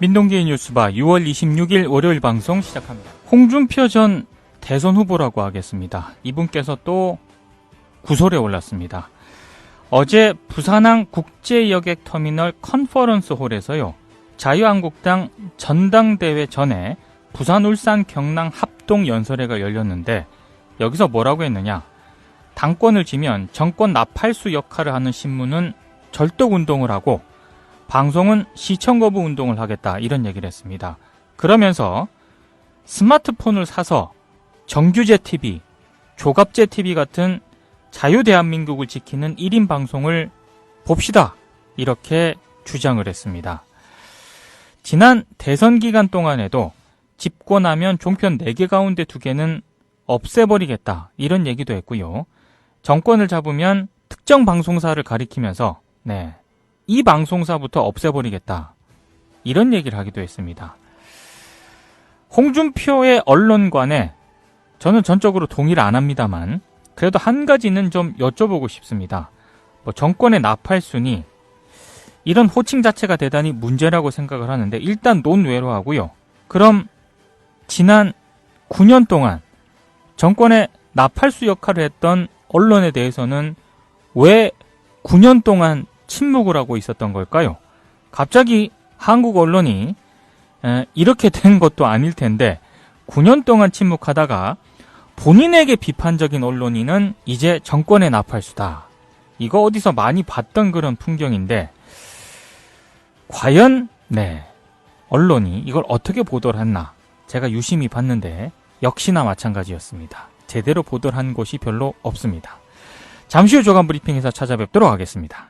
민동기의 뉴스바 6월 26일 월요일 방송 시작합니다. 홍준표 전 대선 후보라고 하겠습니다. 이분께서 또 구설에 올랐습니다. 어제 부산항 국제여객 터미널 컨퍼런스 홀에서요. 자유한국당 전당대회 전에 부산, 울산, 경남 합동 연설회가 열렸는데 여기서 뭐라고 했느냐? 당권을 지면 정권 나팔수 역할을 하는 신문은 절독 운동을 하고 방송은 시청 거부 운동을 하겠다 이런 얘기를 했습니다. 그러면서 스마트폰을 사서 정규제 TV, 조갑제 TV 같은 자유 대한민국을 지키는 1인 방송을 봅시다. 이렇게 주장을 했습니다. 지난 대선 기간 동안에도 집권하면 종편 4개 가운데 2개는 없애버리겠다. 이런 얘기도 했고요. 정권을 잡으면 특정 방송사를 가리키면서 네. 이 방송사부터 없애버리겠다. 이런 얘기를 하기도 했습니다. 홍준표의 언론관에 저는 전적으로 동의를 안 합니다만 그래도 한 가지는 좀 여쭤보고 싶습니다. 뭐 정권의 나팔순이 이런 호칭 자체가 대단히 문제라고 생각을 하는데 일단 논외로 하고요. 그럼 지난 9년 동안 정권의 나팔수 역할을 했던 언론에 대해서는 왜 9년 동안 침묵을 하고 있었던 걸까요? 갑자기 한국 언론이 에, 이렇게 된 것도 아닐 텐데 9년 동안 침묵하다가 본인에게 비판적인 언론인은 이제 정권의 나팔수다. 이거 어디서 많이 봤던 그런 풍경인데 과연 네 언론이 이걸 어떻게 보도를 했나 제가 유심히 봤는데 역시나 마찬가지였습니다. 제대로 보도를 한 곳이 별로 없습니다. 잠시 후 조간 브리핑에서 찾아뵙도록 하겠습니다.